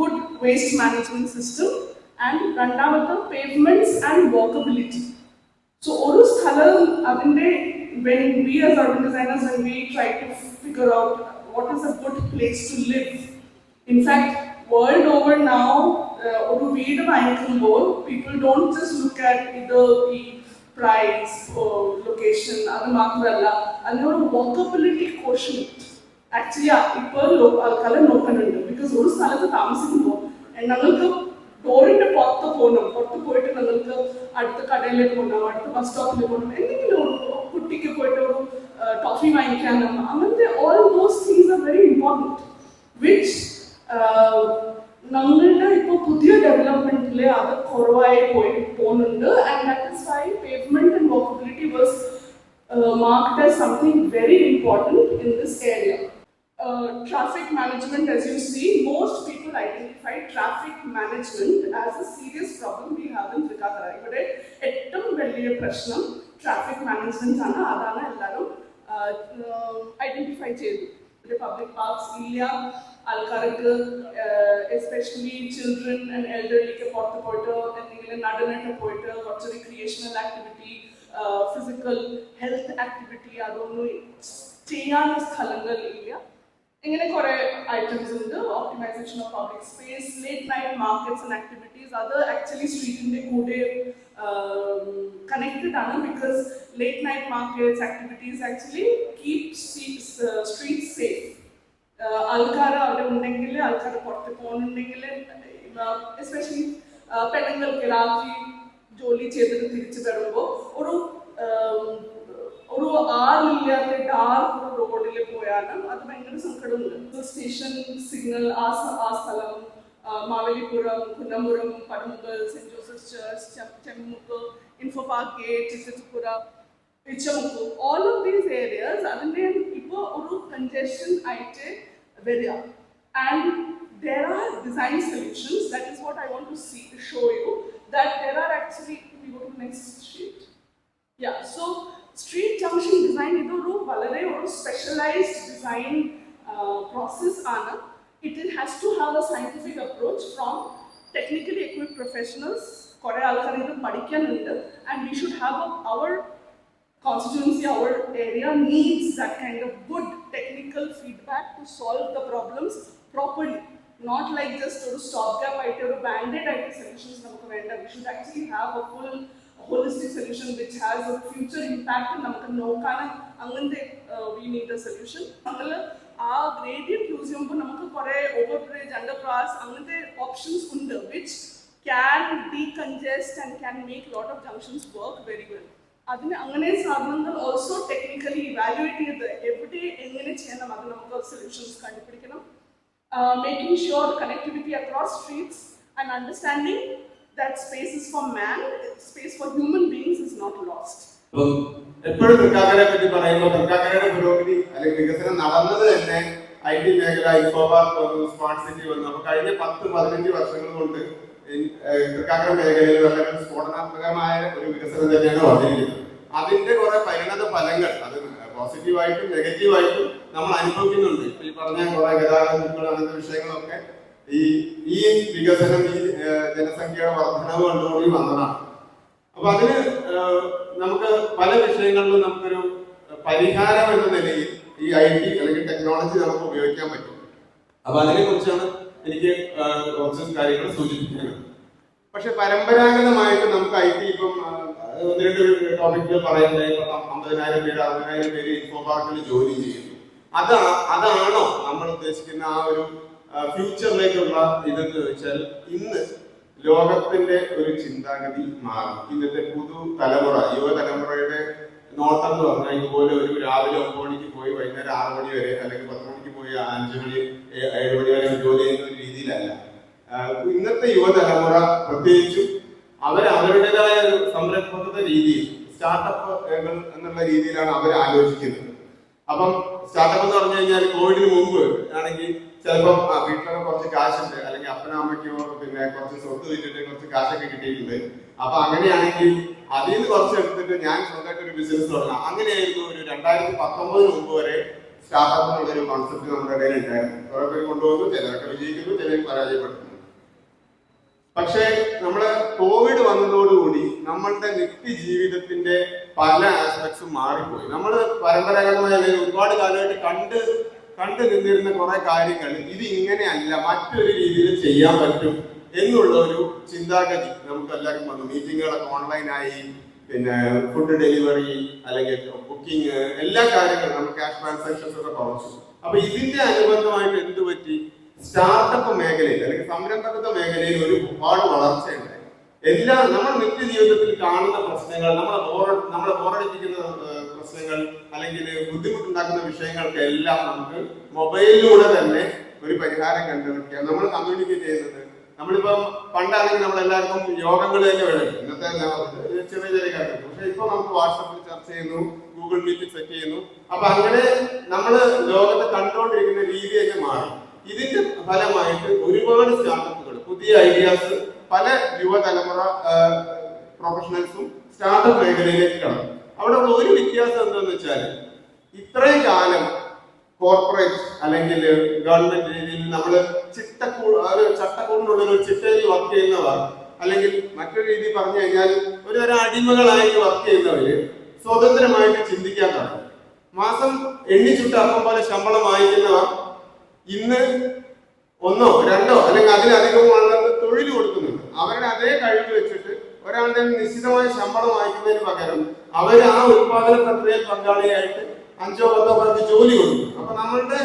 good waste management system and രണ്ടാമത്തെ pavements and walkability. So ഒരു സ്ഥലം അതിൻ്റെ when we as urban designers when we try to figure out what is a good place to live. In fact, world over now, uh, ഒരു വീട് വാങ്ങിക്കുമ്പോൾ people don't just look at either the or location അത് മാത്രമല്ല അതിനോട് walkability quotient. Actually ഇപ്പോൾ ആൾക്കാരെ നോക്കുന്നുണ്ട്. Because ഒരു സ്ഥലത്ത് താമസിക്കുമ്പോൾ ഞങ്ങൾക്ക് ഡോറിന്റെ പുറത്ത് പോകണം. പുറത്ത് പോയിട്ട് നിങ്ങൾക്ക് അടുത്ത കടയിലേക്ക് പോകണം അടുത്ത ബസ് സ്റ്റോപ്പിലേക്ക് പോകണം എന്തെങ്കിലും ഒരു കുട്ടിക്ക് പോയിട്ട് ഒരു ടോഫി വാങ്ങിക്കാനും അങ്ങനത്തെ all those things are very important which നമ്മളുടെ ഇപ്പോൾ പുതിയ ഡെവലപ്മെന്റിൽ അത് കുറവായി പോയി പോകുന്നുണ്ട് and that is why pavement and walkability was marked as something very important in this area. Uh, traffic management, as you see, most people identify traffic management as a serious problem we have in. ഇവിടെ ഏറ്റവും വലിയ പ്രശ്നം traffic management ആണ് അതാണ് എല്ലാവരും identify ചെയ്തു ഇവിടെ public parks ഇല്ല. ആൾക്കാർക്ക് എസ്പെഷ്യലി ചിൽഡ്രൻ ആൻഡ് എൽഡർലിക്ക് പുറത്ത് പോയിട്ട് എന്തെങ്കിലും നടനൊക്കെ പോയിട്ട് കുറച്ച് recreational activity physical health activity അതൊന്നും ചെയ്യാനുള്ള സ്ഥലങ്ങളില്ല. ഇങ്ങനെ കുറെ ഐറ്റംസ് ഉണ്ട്. Optimisation of public space late night markets and activities അത് ആക്ച്വലി സ്ട്രീറ്റിന്റെ കൂടെ കണക്റ്റഡ് ആണ് because late night markets activities actually keep street safe ആൾക്കാർ അവിടെ ഉണ്ടെങ്കിൽ ആൾക്കാർ പുറത്ത് പോകുന്നുണ്ടെങ്കിൽ എസ്പെഷ്യലി പെണ്ണുങ്ങൾക്ക് രാത്രി ജോലി ചെയ്തിട്ട് തിരിച്ചു വരുമ്പോൾ ഒരു ഒരു ആളില്ലാത്ത ഡാർക്ക് റോഡിൽ പോയാലും അത് ഭയങ്കര സങ്കടമുണ്ട് സ്റ്റേഷൻ സിഗ്നൽ ആ സ- ആ സ്ഥലം ആ, Mavelipuram Kunnampuram Padamukal saint Joseph church Chemmukku info park gate Chittappura Ichamukku all of these areas അതിന്റെ ഇപ്പോൾ ഒരു കൺജഷൻ ആയിട്ട് വരിക and there are design solutions. That is what I want to see, show you. That there are actually, we go to the next sheet. Yeah, so street junction design ഇതൊരു വളരെ ഒരു specialised design process ആണ് it has to have a scientific approach from technically equipped professionals കുറേ ആൾക്കാർ ഇത് പഠിക്കാനുണ്ട് and we should have our constituency, our area needs that kind of good technical feedback to solve the problems properly. Not like just a stopgap item or band-aid item solutions. നമുക്ക് വേണ്ട. We should actually have a full holistic solution which has a future impact. നമുക്ക് നോക്കാൻ അങ്ങനത്തെ we need a solution. നമ്മൾ ആ gradient use ചെയ്യുമ്പോൾ നമുക്ക് കുറേ ഓവർ ബ്രിഡ്ജ് അണ്ടർ പാസ് അങ്ങനത്തെ ഓപ്ഷൻസ് ഉണ്ട് which can decongest and can make lot of junctions work very well അതിന് അങ്ങനെ സാധനങ്ങൾ ഓൾസോ ടെക്നിക്കലി ഇവാലുവേറ്റ് ചെയ്ത് എവിടെ എങ്ങനെ ചെയ്യണം അത് നമുക്ക് സൊല്യൂഷൻസ് കണ്ടുപിടിക്കണം making sure connectivity across streets and understanding that space is for man, space for human beings is not lost. എപ്പോഴും തൃക്കാക്കരയെ പറ്റി പറയുമ്പോൾ തൃക്കാക്കരയുടെ പുരോഗതി അല്ലെങ്കിൽ വികസനം നടന്നത് തന്നെ ഐ ടി മേഖല വന്നു സ്മാർട്ട് സിറ്റി വന്നു. അപ്പൊ കഴിഞ്ഞ പത്ത് പതിനഞ്ച് വർഷങ്ങൾ കൊണ്ട് തൃക്കാക്കര മേഖലയിൽ വളരെ സ്ഫോടനാത്മകമായ ഒരു വികസനം തന്നെയാണ് വന്നിരിക്കുന്നത്. അതിന്റെ കുറെ പരിണത ഫലങ്ങൾ അത് പോസിറ്റീവായിട്ടും നെഗറ്റീവായിട്ടും നമ്മൾ അനുഭവിക്കുന്നുണ്ട്. ഇപ്പൊ ഈ പറഞ്ഞ കുറെ അങ്ങനത്തെ വിഷയങ്ങളൊക്കെ ഈ ഈ വികസനം ഈ ജനസംഖ്യയുടെ വർധനവ് കണ്ടുകൂടി വന്നതാണ്. അപ്പൊ അതിന് നമുക്ക് പല വിഷയങ്ങളിലും നമുക്കൊരു പരിഹാരം എന്ന നിലയിൽ ഈ ഐ ടി അല്ലെങ്കിൽ ടെക്നോളജി നമുക്ക് ഉപയോഗിക്കാൻ പറ്റും. അപ്പൊ അതിനെ കുറിച്ചാണ് എനിക്ക് കുറച്ച് കാര്യങ്ങൾ സൂചിപ്പിക്കുന്നത്. പക്ഷെ പരമ്പരാഗതമായിട്ട് നമുക്ക് ഐ ടി ഇപ്പം ഒന്ന് രണ്ട് ടോപ്പിക്കുകൾ പറയുന്നത് അമ്പതിനായിരം പേര് അറുപതിനായിരം പേര് ഇൻഫോ പാർക്കിൽ ജോലി ചെയ്യുന്നു. അതാ അതാണോ നമ്മൾ ഉദ്ദേശിക്കുന്ന ആ ഒരു ഫ്യൂച്ചറിലേക്കുള്ള ഇതെന്ന് ചോദിച്ചാൽ ഇന്ന് ലോകത്തിന്റെ ഒരു ചിന്താഗതി മാറും. ഇന്നത്തെ പുതു തലമുറ യുവതലമുറയുടെ നോട്ടം എന്ന് പറഞ്ഞാൽ ഇതുപോലെ ഒരു രാവിലെ ഒമ്പത് മണിക്ക് പോയി വൈകുന്നേരം ആറ് മണി വരെ അല്ലെങ്കിൽ പത്ത് മണിക്ക് പോയി അഞ്ച് മണി ഏഴ് മണി വരെ ജോലി ചെയ്യുന്ന ഒരു രീതിയിലല്ല. ഇന്നത്തെ യുവതലമുറ പ്രത്യേകിച്ചും അവർ അവരുടേതായ ഒരു സംരംഭകത്വ രീതിയിൽ സ്റ്റാർട്ടപ്പുകൾ എന്നുള്ള രീതിയിലാണ് അവർ ആലോചിക്കുന്നത്. അപ്പം സ്റ്റാർട്ടപ്പ് എന്ന് പറഞ്ഞു കഴിഞ്ഞാൽ കോവിഡിന് മുമ്പ് ആണെങ്കിൽ ചിലപ്പം ആ, വീട്ടിലൊക്കെ കുറച്ച് കാശുണ്ട്. അല്ലെങ്കിൽ അപ്പനോ അമ്മയ്ക്കോ പിന്നെ കുറച്ച് സ്വത്ത് വിറ്റിട്ട് കുറച്ച് കാശൊക്കെ കിട്ടിയിട്ടുണ്ട്. അപ്പൊ അങ്ങനെയാണെങ്കിൽ അതിൽ നിന്ന് കുറച്ച് എടുത്തിട്ട് ഞാൻ സ്വന്തമായിട്ട് ഒരു ബിസിനസ് തുടങ്ങാം. അങ്ങനെയായിരുന്നു ഒരു രണ്ടായിരത്തി പത്തൊമ്പതിന് മുമ്പ് വരെ സ്റ്റാർട്ടപ്പ് എന്നുള്ള ഒരു കോൺസെപ്റ്റ് നമ്മുടെ ഇടയിൽ ഉണ്ടായിരുന്നു കുറെ പേര് കൊണ്ടുപോകുന്നു ചിലരൊക്കെ വിജയിക്കുന്നു ചിലർ പരാജയപ്പെടുന്നു. പക്ഷേ നമ്മൾ കോവിഡ് വന്നതോടുകൂടി നമ്മളുടെ നിത്യ ജീവിതത്തിന്റെ പല ആസ്പെക്ട്സും മാറിപ്പോയി. നമ്മൾ പരമ്പരാഗതമായ ഒരുപാട് കാലമായിട്ട് കണ്ട് കണ്ടു നിന്നിരുന്ന കുറെ കാര്യങ്ങൾ ഇത് ഇങ്ങനെയല്ല മറ്റൊരു രീതിയിൽ ചെയ്യാൻ പറ്റും എന്നുള്ള ഒരു ചിന്താഗതി നമുക്ക് എല്ലാവർക്കും വന്നു. മീറ്റിങ്ങുകളൊക്കെ ഓൺലൈനായി പിന്നെ ഫുഡ് ഡെലിവറി അല്ലെങ്കിൽ ബുക്കിംഗ് എല്ലാ കാര്യങ്ങളും നമ്മൾ ക്യാഷ് ട്രാൻസാക്ഷൻസ് ഒക്കെ കുറച്ചു. അപ്പൊ ഇതിന്റെ അനുബന്ധമായിട്ട് എന്ത് പറ്റി? സ്റ്റാർട്ടപ്പ് മേഖലയിൽ അല്ലെങ്കിൽ സംരംഭകത്വ മേഖലയിൽ ഒരു ഒരുപാട് വളർച്ചയുണ്ടായി എല്ലാ നമ്മൾ നിത്യജീവിതത്തിൽ കാണുന്ന പ്രശ്നങ്ങൾ നമ്മളെ ബോറ നമ്മളെ ബോറടിപ്പിക്കുന്ന പ്രശ്നങ്ങൾ അല്ലെങ്കിൽ ബുദ്ധിമുട്ടുണ്ടാക്കുന്ന വിഷയങ്ങൾക്കെല്ലാം നമുക്ക് മൊബൈലിലൂടെ തന്നെ ഒരു പരിഹാരം കണ്ടുപിടിക്കാം. നമ്മൾ കമ്മ്യൂണിക്കേറ്റ് ചെയ്യുന്നത്. നമ്മളിപ്പം പണ്ടാണെങ്കിൽ നമ്മൾ എല്ലാവർക്കും യോഗങ്ങൾ തന്നെ വേണം ഇന്നത്തെ ചെറിയ ചെറിയ കാര്യങ്ങൾ. പക്ഷെ ഇപ്പൊ നമുക്ക് വാട്സപ്പിൽ ചർച്ച ചെയ്യുന്നു ഗൂഗിൾ മീറ്റിൽ സെറ്റ് ചെയ്യുന്നു. അപ്പൊ അങ്ങനെ നമ്മൾ ലോകത്തെ കണ്ടുകൊണ്ടിരിക്കുന്ന രീതിയൊക്കെ മാറി. ഇതിന്റെ ഫലമായിട്ട് ഒരുപാട് സ്റ്റാർട്ടപ്പുകൾ പുതിയ ഐഡിയാസ് പല യുവതലമുറ പ്രൊഫഷണൽസും സ്റ്റാർട്ടപ്പ് മേഖലയിലേക്ക് കടന്നു. അവിടെ ഉള്ള ഒരു വ്യത്യാസം എന്താണെന്ന് വെച്ചാൽ ഇത്രയും കാലം കോർപ്പറേറ്റ് അല്ലെങ്കിൽ ഗവൺമെന്റ് രീതിയിൽ നമ്മൾ ചിട്ടക്കൂ ഒരു ഒരു ചിട്ടയിൽ വർക്ക് ചെയ്യുന്നവർ അല്ലെങ്കിൽ മറ്റൊരു രീതി പറഞ്ഞു കഴിഞ്ഞാൽ ഒരു തരം അടിമകളായി വർക്ക് ചെയ്യുന്നവര് സ്വതന്ത്രമായിട്ട് ചിന്തിക്കാൻ തുടങ്ങി. മാസം എണ്ണി അപ്പം പോലെ ശമ്പളം വാങ്ങിക്കുന്നവർ ഇന്ന് ഒന്നോ രണ്ടോ അല്ലെങ്കിൽ അതിലധികമോ തൊഴിൽ കൊടുക്കുന്നുണ്ട്. അവരുടെ അതേ കഴിവ് വെച്ചിട്ട് ഒരാളുടെ നിശ്ചിതമായ ശമ്പളം വാങ്ങിക്കുന്നതിന് പകരം അവർ ആ ഉത്പാദന പ്രക്രിയയിൽ പങ്കാളിയായിട്ട് അഞ്ചോ പത്തോ പേർക്ക് ജോലി കൊടുക്കും. അപ്പൊ നമ്മളുടെ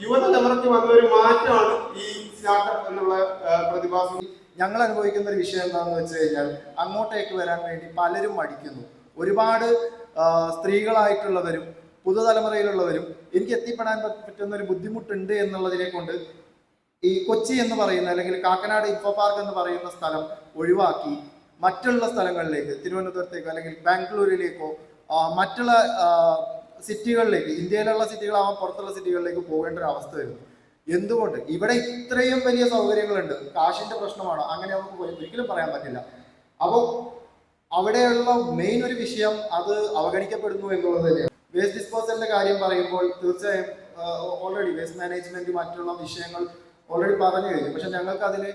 യുവതലമുറയ്ക്ക് വന്ന ഒരു മാറ്റമാണ് ഈ സ്റ്റാർട്ടപ്പ് എന്നുള്ള പ്രതിഭാസം. ഞങ്ങൾ അനുഭവിക്കുന്ന ഒരു വിഷയം എന്താണെന്ന് വെച്ച് കഴിഞ്ഞാൽ അങ്ങോട്ടേക്ക് വരാൻ വേണ്ടി പലരും മടിക്കുന്നു. ഒരുപാട് സ്ത്രീകളായിട്ടുള്ളവരും പുതുതലമുറയിലുള്ളവരും എനിക്ക് എത്തിപ്പെടാൻ പറ്റ- പറ്റുന്ന ഒരു ബുദ്ധിമുട്ടുണ്ട് എന്നുള്ളതിനെ കൊണ്ട് ഈ കൊച്ചി എന്ന് പറയുന്ന അല്ലെങ്കിൽ കാക്കനാട് ഇൻഫോ പാർക്ക് എന്ന് പറയുന്ന സ്ഥലം ഒഴിവാക്കി മറ്റുള്ള സ്ഥലങ്ങളിലേക്ക് തിരുവനന്തപുരത്തേക്കോ അല്ലെങ്കിൽ ബാംഗ്ലൂരിലേക്കോ മറ്റുള്ള സിറ്റികളിലേക്ക് ഇന്ത്യയിലുള്ള സിറ്റികളാവാൻ പുറത്തുള്ള സിറ്റികളിലേക്ക് പോകേണ്ട ഒരു അവസ്ഥ വരുന്നു എന്തുകൊണ്ട്? ഇവിടെ ഇത്രയും വലിയ സൗകര്യങ്ങളുണ്ട്. കാശിന്റെ പ്രശ്നമാണോ? അങ്ങനെ നമുക്ക് ഒരിക്കലും പറയാൻ പറ്റില്ല. അപ്പോൾ അവിടെയുള്ള മെയിൻ ഒരു വിഷയം അത് അവഗണിക്കപ്പെടുന്നു എന്നുള്ളത് തന്നെയാണ്. വേസ്റ്റ് ഡിസ്പോസലിന്റെ കാര്യം പറയുമ്പോൾ തീർച്ചയായും ഓൾറെഡി വേസ്റ്റ് മാനേജ്മെന്റ് മറ്റുള്ള വിഷയങ്ങൾ ഓൾറെഡി പറഞ്ഞു കഴിഞ്ഞു. പക്ഷെ ഞങ്ങൾക്ക് അതിന്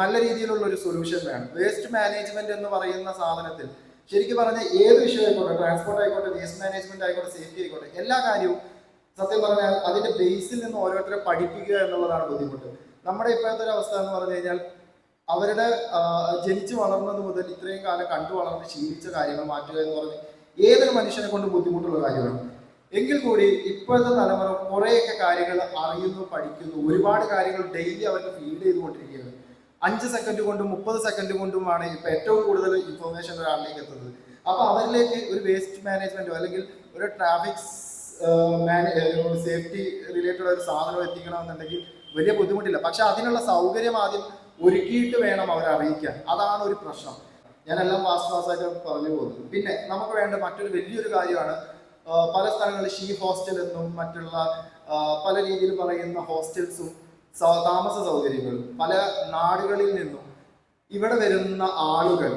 നല്ല രീതിയിലുള്ള ഒരു സൊല്യൂഷൻ വേണം. വേസ്റ്റ് മാനേജ്മെന്റ് എന്ന് പറയുന്ന സാധനത്തിൽ ശരിക്കും പറഞ്ഞാൽ ഏത് വിഷയം ആയിക്കോട്ടെ ട്രാൻസ്പോർട്ട് ആയിക്കോട്ടെ വേസ്റ്റ് മാനേജ്മെന്റ് ആയിക്കോട്ടെ സേഫ്റ്റി ആയിക്കോട്ടെ എല്ലാ കാര്യവും സത്യം പറഞ്ഞാൽ അതിന്റെ ബേസിൽ നിന്ന് ഓരോരുത്തരെ പഠിപ്പിക്കുക എന്നുള്ളതാണ് ബുദ്ധിമുട്ട്. നമ്മുടെ ഇപ്പോഴത്തെ ഒരു അവസ്ഥ എന്ന് പറഞ്ഞു കഴിഞ്ഞാൽ അവരുടെ ജനിച്ചു വളർന്നത് മുതൽ ഇത്രയും കാലം കണ്ടു വളർന്ന് ശീലിച്ച കാര്യങ്ങൾ മാറ്റുക എന്ന് പറഞ്ഞ് ഏതൊരു മനുഷ്യനെ കൊണ്ട് ബുദ്ധിമുട്ടുള്ള കാര്യമാണ്. എങ്കിൽ കൂടി ഇപ്പോഴത്തെ തലമുറ കുറേയൊക്കെ കാര്യങ്ങൾ അറിയുന്നു പഠിക്കുന്നു ഒരുപാട് കാര്യങ്ങൾ ഡെയിലി അവർക്ക് ഫീഡ് ചെയ്തുകൊണ്ടിരിക്കുകയാണ് അഞ്ച് സെക്കൻഡ് കൊണ്ടും മുപ്പത് സെക്കൻഡ് കൊണ്ടുമാണ് ഇപ്പൊ ഏറ്റവും കൂടുതൽ ഇൻഫർമേഷൻ ഒരാളിലേക്ക് എത്തുന്നത്. അപ്പൊ അവരിലേക്ക് ഒരു വേസ്റ്റ് മാനേജ്മെന്റോ അല്ലെങ്കിൽ ഒരു ട്രാഫിക് സേഫ്റ്റി റിലേറ്റഡ് ഒരു സാധനം എത്തിക്കണമെന്നുണ്ടെങ്കിൽ വലിയ ബുദ്ധിമുട്ടില്ല. പക്ഷെ അതിനുള്ള സൗകര്യം ആദ്യം ഒരുക്കിയിട്ട് വേണം അവരെ അറിയിക്കാൻ. അതാണ് ഒരു പ്രശ്നം. ഞാനെല്ലാം ഫാസ്റ്റ് പറഞ്ഞു പോകുന്നത് പിന്നെ നമുക്ക് വേണ്ട മറ്റൊരു വലിയൊരു കാര്യമാണ് പല സ്ഥലങ്ങളിൽ ഷീ ഹോസ്റ്റൽ എന്നും മറ്റുള്ള പല രീതിയിൽ പറയുന്ന ഹോസ്റ്റൽസും താമസ സൗകര്യങ്ങളും പല നാടുകളിൽ നിന്നും ഇവിടെ വരുന്ന ആളുകൾ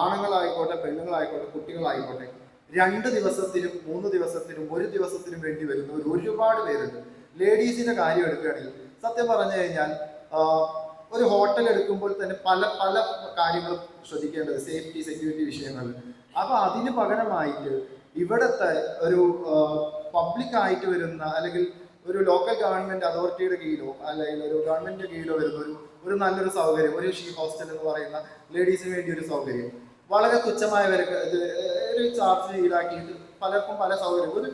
ആണുങ്ങളായിക്കോട്ടെ പെണ്ണുങ്ങളായിക്കോട്ടെ കുട്ടികളായിക്കോട്ടെ രണ്ട് ദിവസത്തിനും മൂന്ന് ദിവസത്തിനും ഒരു ദിവസത്തിനും വേണ്ടി വരുന്ന ഒരുപാട് പേരുണ്ട്. ലേഡീസിന്റെ കാര്യം എടുക്കുകയാണെങ്കിൽ സത്യം പറഞ്ഞു കഴിഞ്ഞാൽ ഒരു ഹോട്ടൽ എടുക്കുമ്പോൾ തന്നെ പല പല കാര്യങ്ങളും ശ്രദ്ധിക്കേണ്ടത് സേഫ്റ്റി സെക്യൂരിറ്റി വിഷയങ്ങൾ. അപ്പൊ അതിന് പകരമായിട്ട് ഇവിടുത്തെ ഒരു പബ്ലിക് ആയിട്ട് വരുന്ന അല്ലെങ്കിൽ ഒരു ലോക്കൽ ഗവൺമെന്റ് അതോറിറ്റിയുടെ കീഴിലോ അല്ലെങ്കിൽ ഒരു ഗവൺമെന്റിന്റെ കീഴിലോ വരുന്ന ഒരു ഒരു നല്ലൊരു സൗകര്യം ഒരു ഷീ ഹോസ്റ്റൽ എന്ന് പറയുന്ന ലേഡീസിന് വേണ്ടി ഒരു സൗകര്യം. വളരെ തുച്ഛമായ വിലക്ക് ഒരു ചാർജ് ഈടാക്കിയിട്ട് പലർക്കും പല സൗകര്യം ഒരു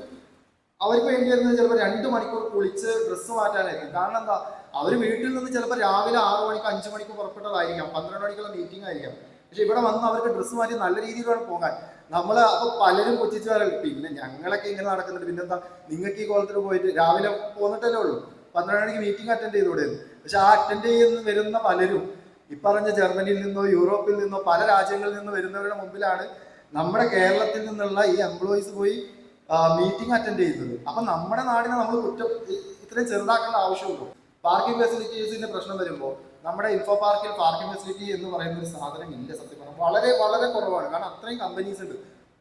അവർക്ക് വേണ്ടി വരുന്നത് ചിലപ്പോൾ രണ്ട് മണിക്കൂർ കുളിച്ച് ഡ്രസ്സ് മാറ്റാനായിരിക്കും. കാരണം എന്താ? അവർ വീട്ടിൽ നിന്ന് ചിലപ്പോൾ രാവിലെ ആറ് മണിക്ക് അഞ്ച് മണിക്ക് പുറപ്പെട്ടതായിരിക്കാം. പന്ത്രണ്ട് മണിക്കുള്ള മീറ്റിംഗ് ആയിരിക്കാം. പക്ഷെ ഇവിടെ വന്ന് അവർക്ക് ഡ്രസ്സ് മാറ്റി നല്ല രീതിയിൽ വേണം പോകാൻ. നമ്മൾ അപ്പൊ പലരും കൊച്ചിച്ച് വരൽ പിന്നെ ഞങ്ങളൊക്കെ ഇങ്ങനെ നടക്കുന്നുണ്ട്. പിന്നെന്താ? നിങ്ങൾക്ക് ഈ കോലത്തിൽ പോയിട്ട് രാവിലെ പോന്നിട്ടല്ലേ ഉള്ളൂ. പന്ത്രണ്ട് മണിക്ക് മീറ്റിംഗ് അറ്റൻഡ് ചെയ്തുകൂടെ പക്ഷെ ആ അറ്റൻഡ് ചെയ്യുന്ന വരുന്ന പലരും ഈ പറഞ്ഞ ജർമ്മനിയിൽ നിന്നോ യൂറോപ്പിൽ നിന്നോ പല രാജ്യങ്ങളിൽ നിന്ന് വരുന്നവരുടെ മുമ്പിലാണ് നമ്മുടെ കേരളത്തിൽ നിന്നുള്ള ഈ എംപ്ലോയീസ് പോയി മീറ്റിംഗ് അറ്റൻഡ് ചെയ്യുന്നത്. അപ്പൊ നമ്മുടെ നാടിനെ നമ്മൾ കുറ്റം ഇത്രയും ചെറുതാക്കേണ്ട ആവശ്യമുള്ളൂ പാർക്കിംഗ് ഫെസിലിറ്റീസിന്റെ പ്രശ്നം വരുമ്പോൾ നമ്മുടെ ഇൻഫോ പാർക്കിൽ പാർക്കിംഗ് ഫെസിലിറ്റി എന്ന് പറയുന്ന ഒരു സാധനം ഇല്ല സത്യം പറഞ്ഞാൽ വളരെ വളരെ കുറവാണ്. കാരണം അത്രയും കമ്പനീസ് ഉണ്ട്.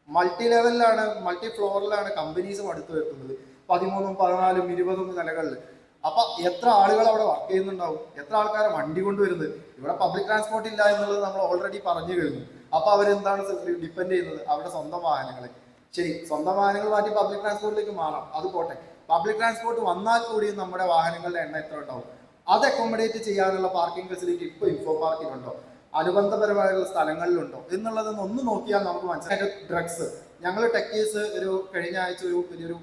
മൾട്ടി ലെവലിലാണ് മൾട്ടി ഫ്ലോറിലാണ് കമ്പനീസ് അടുത്ത് വരുത്തുന്നത് പതിമൂന്നും പതിനാലും ഇരുപതും നിലകളിൽ അപ്പൊ എത്ര ആളുകൾ അവിടെ വർക്ക് ചെയ്യുന്നുണ്ടാവും? എത്ര ആൾക്കാരെ വണ്ടി കൊണ്ടുവരുന്നത്? ഇവിടെ പബ്ലിക് ട്രാൻസ്പോർട്ട് ഇല്ല എന്നുള്ളത് നമ്മൾ ഓൾറെഡി പറഞ്ഞു കഴിഞ്ഞു. അപ്പൊ അവരെന്താണ് ഡിപ്പെൻഡ് ചെയ്യുന്നത്? അവരുടെ സ്വന്തം വാഹനങ്ങളെ. ശരി സ്വന്തം വാഹനങ്ങൾ മാറ്റി പബ്ലിക് ട്രാൻസ്പോർട്ടിലേക്ക് മാറാം. അത് പോട്ടെ. പബ്ലിക് ട്രാൻസ്പോർട്ട് വന്നാൽ കൂടിയും നമ്മുടെ വാഹനങ്ങളുടെ എണ്ണം എത്ര ഉണ്ടാവും? അത് അക്കോമഡേറ്റ് ചെയ്യാനുള്ള പാർക്കിംഗ് ഫെസിലിറ്റി ഇപ്പോൾ ഇൻഫോ പാർക്കിനുണ്ടോ അനുബന്ധപരമായുള്ള സ്ഥലങ്ങളിലുണ്ടോ? എന്നുള്ളത് ഒന്ന് നോക്കിയാൽ നമുക്ക് മനസ്സിലായിട്ട് ഡ്രഗ്സ് ഞങ്ങൾ ടെക്കീസ് ഒരു കഴിഞ്ഞ ആഴ്ച ഒരു വലിയൊരു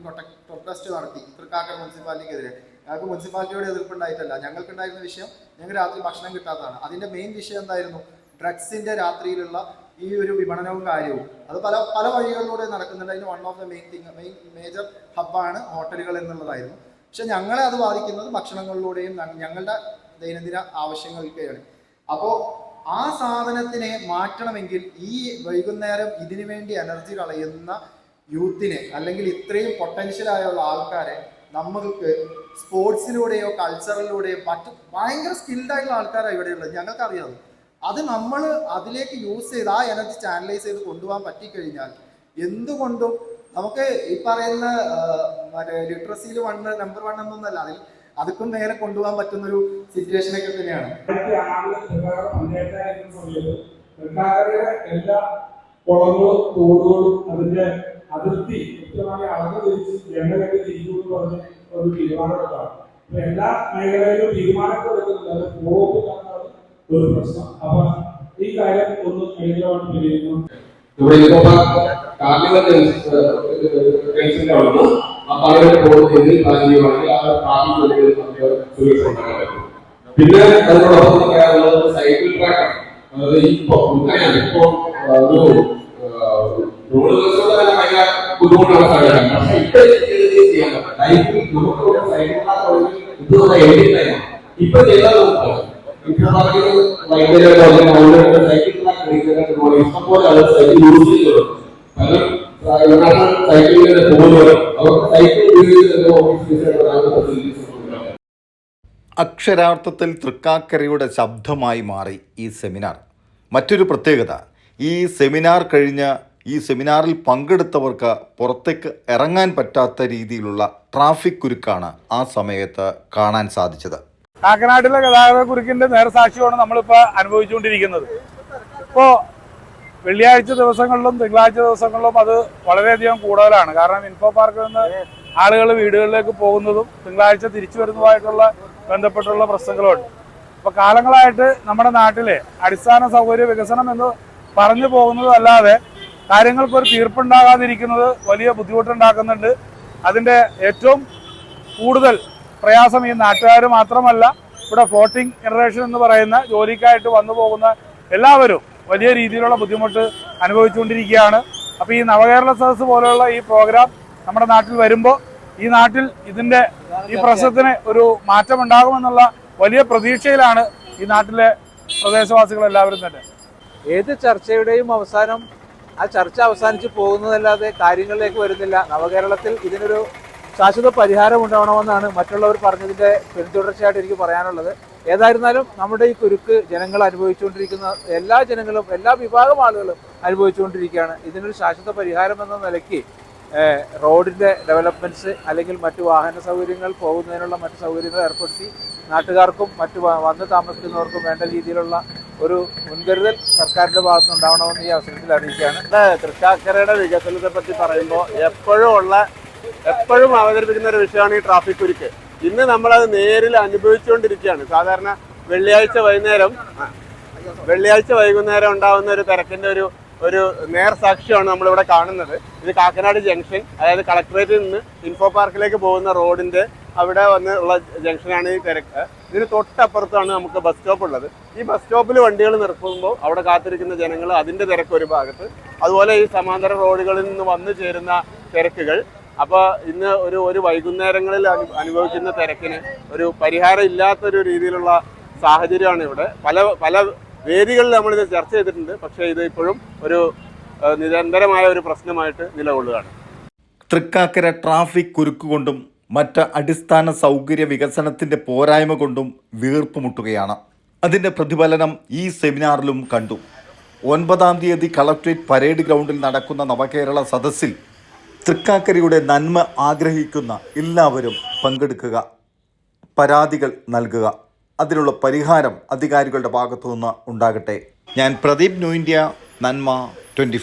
പ്രൊട്ടസ്റ്റ് നടത്തി. തൃക്കാക്കര മുനിസിപ്പാലിറ്റിക്കെതിരെ. ഞങ്ങൾക്ക് മുനിസിപ്പാലിറ്റിയോട് എതിർപ്പുണ്ടായിട്ടല്ല. ഞങ്ങൾക്കുണ്ടായിരുന്ന വിഷയം ഞങ്ങൾ രാത്രി ഭക്ഷണം കിട്ടാത്തതാണ്. അതിന്റെ മെയിൻ വിഷയം എന്തായിരുന്നു? ഡ്രഗ്സിന്റെ രാത്രിയിലുള്ള ഈ ഒരു വിപണനവും കാര്യവും. അത് പല പല വഴികളിലൂടെ നടക്കുന്നുണ്ട്. അതിന് one of the main thing main major ഹബ്ബാണ് ഹോട്ടലുകൾ എന്നുള്ളതായിരുന്നു. പക്ഷെ ഞങ്ങളെ അത് ബാധിക്കുന്നത് ഭക്ഷണങ്ങളിലൂടെയും ഞങ്ങളുടെ ദൈനംദിന ആവശ്യങ്ങൾക്കാണ്. അപ്പോൾ ആ സാധനത്തിനെ മാറ്റണമെങ്കിൽ ഈ വൈകുന്നേരം ഇതിനു വേണ്ടി എനർജി കളയുന്ന യൂത്തിനെ അല്ലെങ്കിൽ ഇത്രയും പൊട്ടൻഷ്യലായുള്ള ആൾക്കാരെ നമ്മൾക്ക് സ്പോർട്സിലൂടെയോ കൾച്ചറിലൂടെയോ മറ്റു ഭയങ്കര സ്കിൽഡ് ആയിട്ടുള്ള ആൾക്കാരാണ് ഇവിടെയുള്ളത്. ഞങ്ങൾക്കറിയാം. അത് നമ്മൾ അതിലേക്ക് യൂസ് ചെയ്ത് ആ എനർജി ചാനലൈസ് ചെയ്ത് കൊണ്ടുപോകാൻ പറ്റിക്കഴിഞ്ഞാൽ എന്തുകൊണ്ടും നമുക്ക് ഈ പറയുന്ന മറ്റേ ലിറ്ററസിയിൽ വൺ നമ്പർ വൺ എന്നൊന്നല്ല അതിൽ അതുക്കും നേരെ കൊണ്ടുപോകാൻ പറ്റുന്ന ഒരു തന്നെയാണ്. പഞ്ചായത്തായിരുന്ന സമയത്ത് തൃക്കാക്കരയുടെ എല്ലാ കുളങ്ങളും തോടുകളും അതിന്റെ അതിർത്തി കൃത്യമായി അളന്നു തിരിച്ച് ജനങ്ങൾക്ക് തിരിച്ചു എന്ന് പറഞ്ഞ് ഒരു തീരുമാനമെടുത്താണ്. അപ്പൊ എല്ലാ മേഖലയിലും തീരുമാനങ്ങൾ ഒരു പ്രശ്നം. അപ്പൊ ഈ കാര്യം ഒന്ന് കാർണിവൽ റേസിന്റെ അവിടുന്ന് പലരുടെ പോകുന്നതിൽ പ്ലാൻ ചെയ്യുവാണെങ്കിൽ ആ ട്രാഫിക് വഴികളിൽ നമുക്ക് സുരക്ഷ ഉണ്ടാക്കാൻ പറ്റും പിന്നെ അതിനോടൊപ്പം പറയാനുള്ളത് സൈക്കിൾ ട്രാക്ക് അതായത് ഇപ്പൊ നമുക്കറിയാം ഇപ്പൊ ഒരു റോഡ് ബസ്സുകളുടെ തന്നെ ഭയങ്കര ബുദ്ധിമുട്ടുള്ള സാഹചര്യം പക്ഷെ ഇപ്പൊ ചെയ്യാൻ പറ്റും ലൈഫിൽ നമുക്ക് സൈക്കിൾ ഇത് എഴുതി ഇപ്പൊ ചെയ്താൽ നമുക്ക് സൈക്കിൾ ട്രാക്ക് ഇഷ്ടംപോലെ ആളുകൾ സൈക്കിൾ യൂസ് ചെയ്യുന്നുണ്ട് പലരും സൈക്കിളിൽ പോകുന്നവരും അവർക്ക് സൈക്കിൾ ഉപയോഗിച്ച് തന്നെ അക്ഷരാർത്ഥത്തിൽ തൃക്കാക്കരയുടെ ശബ്ദമായി മാറി ഈ സെമിനാർ. മറ്റൊരു പ്രത്യേകത ഈ സെമിനാർ കഴിഞ്ഞ് ഈ സെമിനാറിൽ പങ്കെടുത്തവർക്ക് പുറത്തേക്ക് ഇറങ്ങാൻ പറ്റാത്ത രീതിയിലുള്ള ട്രാഫിക് കുരുക്കാണ് ആ സമയത്ത് കാണാൻ സാധിച്ചത്. കാക്കനാട്ടിലെ ഗതാഗത കുരുക്കിന്റെ നേരസാക്ഷിയാണ് നമ്മളിപ്പോൾ അനുഭവിച്ചുകൊണ്ടിരിക്കുന്നത്. ഇപ്പോൾ വെള്ളിയാഴ്ച ദിവസങ്ങളിലും തിങ്കളാഴ്ച ദിവസങ്ങളിലും അത് വളരെയധികം കൂടുതലാണ്. കാരണം ഇൻഫോ പാർക്കിൽ നിന്ന് ആളുകൾ വീടുകളിലേക്ക് പോകുന്നതും തിങ്കളാഴ്ച തിരിച്ചു വരുന്നതുമായിട്ടുള്ള ബന്ധപ്പെട്ടുള്ള പ്രശ്നങ്ങളുണ്ട്. അപ്പോൾ കാലങ്ങളായിട്ട് നമ്മുടെ നാട്ടിലെ അടിസ്ഥാന സൗകര്യ വികസനം എന്ന് പറഞ്ഞു പോകുന്നതല്ലാതെ കാര്യങ്ങൾക്കൊരു തീർപ്പുണ്ടാകാതിരിക്കുന്നത് വലിയ ബുദ്ധിമുട്ടുണ്ടാക്കുന്നുണ്ട്. അതിന്റെ ഏറ്റവും കൂടുതൽ പ്രയാസം ഈ നാട്ടുകാർ മാത്രമല്ല ഇവിടെ ഫ്ലോട്ടിംഗ് ജനറേഷൻ എന്ന് പറയുന്ന ജോലിക്കായിട്ട് വന്നു പോകുന്ന എല്ലാവരും വലിയ രീതിയിലുള്ള ബുദ്ധിമുട്ട് അനുഭവിച്ചുകൊണ്ടിരിക്കുകയാണ്. അപ്പോൾ ഈ നവകേരള സദസ് പോലെയുള്ള ഈ പ്രോഗ്രാം നമ്മുടെ നാട്ടിൽ വരുമ്പോൾ ഈ നാട്ടിൽ ഇതിന്റെ ഈ പ്രശ്നത്തിന് ഒരു മാറ്റം ഉണ്ടാകുമെന്നുള്ള വലിയ പ്രതീക്ഷയിലാണ് ഈ നാട്ടിലെ പ്രദേശവാസികൾ എല്ലാവരും തന്നെ. ഏത് ചർച്ചയുടെയും അവസാനം ആ ചർച്ച അവസാനിച്ച് പോകുന്നതല്ലാതെ കാര്യങ്ങളിലേക്ക് വരുന്നില്ല. നവകേരളത്തിൽ ഇതിനൊരു ശാശ്വത പരിഹാരം ഉണ്ടാവണമെന്നാണ് മറ്റുള്ളവർ പറഞ്ഞതിന്റെ പിന്തുടർച്ചയായിട്ട് എനിക്ക് പറയാനുള്ളത്. ഏതായിരുന്നാലും നമ്മുടെ ഈ കുരുക്ക് ജനങ്ങൾ അനുഭവിച്ചുകൊണ്ടിരിക്കുന്ന എല്ലാ ജനങ്ങളും എല്ലാ വിഭാഗം ആളുകളും അനുഭവിച്ചുകൊണ്ടിരിക്കുകയാണ്. ഇതിനൊരു ശാശ്വത പരിഹാരം എന്ന നിലയ്ക്ക് റോഡിന്റെ ഡെവലപ്മെന്റ്സ് അല്ലെങ്കിൽ മറ്റു വാഹന സൗകര്യങ്ങൾ പോകുന്നതിനുള്ള മറ്റു സൗകര്യങ്ങൾ ഏർപ്പെടുത്തി നാട്ടുകാർക്കും മറ്റു വന്ന് താമസിക്കുന്നവർക്കും വേണ്ട രീതിയിലുള്ള ഒരു മുൻകരുതൽ സർക്കാരിന്റെ ഭാഗത്തുനിന്ന് ഉണ്ടാവണമെന്ന് ഈ അവസരത്തിൽ അറിയിക്കുകയാണ്. തൃക്കാക്കരയുടെ വികസനത്തെ പറ്റി പറയുമ്പോൾ എപ്പോഴും ഉള്ള എപ്പോഴും അവതരിപ്പിക്കുന്ന ഒരു വിഷയമാണ് ഈ ട്രാഫിക് കുരുക്ക്. ഇന്ന് നമ്മളത് നേരിൽ അനുഭവിച്ചുകൊണ്ടിരിക്കുകയാണ്. സാധാരണ വെള്ളിയാഴ്ച വൈകുന്നേരം വെള്ളിയാഴ്ച വൈകുന്നേരം ഉണ്ടാകുന്ന ഒരു തിരക്കിന്റെ ഒരു ഒരു നേർ സാക്ഷിയാണ് നമ്മളിവിടെ കാണുന്നത്. ഇത് കാക്കനാട് ജംഗ്ഷൻ അതായത് കളക്ടറേറ്റിൽ നിന്ന് ഇൻഫോ പാർക്കിലേക്ക് പോകുന്ന റോഡിന്റെ അവിടെ വന്ന് ഉള്ള ജംഗ്ഷനാണ് ഈ തിരക്ക്. ഇതിന് തൊട്ടപ്പുറത്താണ് നമുക്ക് ബസ് സ്റ്റോപ്പ് ഉള്ളത്. ഈ ബസ് സ്റ്റോപ്പിൽ വണ്ടികൾ നിർത്തുമ്പോൾ അവിടെ കാത്തിരിക്കുന്ന ജനങ്ങൾ അതിന്റെ തിരക്ക് ഒരു ഭാഗത്ത്. അതുപോലെ ഈ സമാന്തര റോഡുകളിൽ നിന്ന് വന്നു ചേരുന്ന തിരക്കുകൾ അപ്പോൾ ഇന്ന് ഒരു ഒരു വൈകുന്നേരങ്ങളിൽ അനു അനുഭവിക്കുന്ന തിരക്കിന് ഒരു പരിഹാരം ഇല്ലാത്തൊരു രീതിയിലുള്ള സാഹചര്യമാണ് ഇവിടെ. പല പല വേദികളിൽ നമ്മളിത് ചർച്ച ചെയ്തിട്ടുണ്ട്. പക്ഷേ ഇത് ഇപ്പോഴും ഒരു നിരന്തരമായ ഒരു പ്രശ്നമായിട്ട് നിലകൊള്ളുകയാണ്. തൃക്കാക്കര ട്രാഫിക് കുരുക്കുകൊണ്ടും മറ്റ് അടിസ്ഥാന സൗകര്യ വികസനത്തിന്റെ പോരായ്മ കൊണ്ടും വീർപ്പുമുട്ടുകയാണ്. അതിന്റെ പ്രതിഫലനം ഈ സെമിനാറിലും കണ്ടു. ഒൻപതാം തീയതി കളക്ട്രേറ്റ് പരേഡ് ഗ്രൗണ്ടിൽ നടക്കുന്ന നവകേരള സദസ്സിൽ തൃക്കാക്കരയുടെ നന്മ ആഗ്രഹിക്കുന്ന എല്ലാവരും പങ്കെടുക്കുക പരാതികൾ നൽകുക. അതിനുള്ള പരിഹാരം അധികാരികളുടെ ഭാഗത്തു നിന്ന് ഉണ്ടാകട്ടെ. ഞാൻ പ്രദീപ് ന്യൂ ഇന്ത്യ നന്മ ട്വന്റി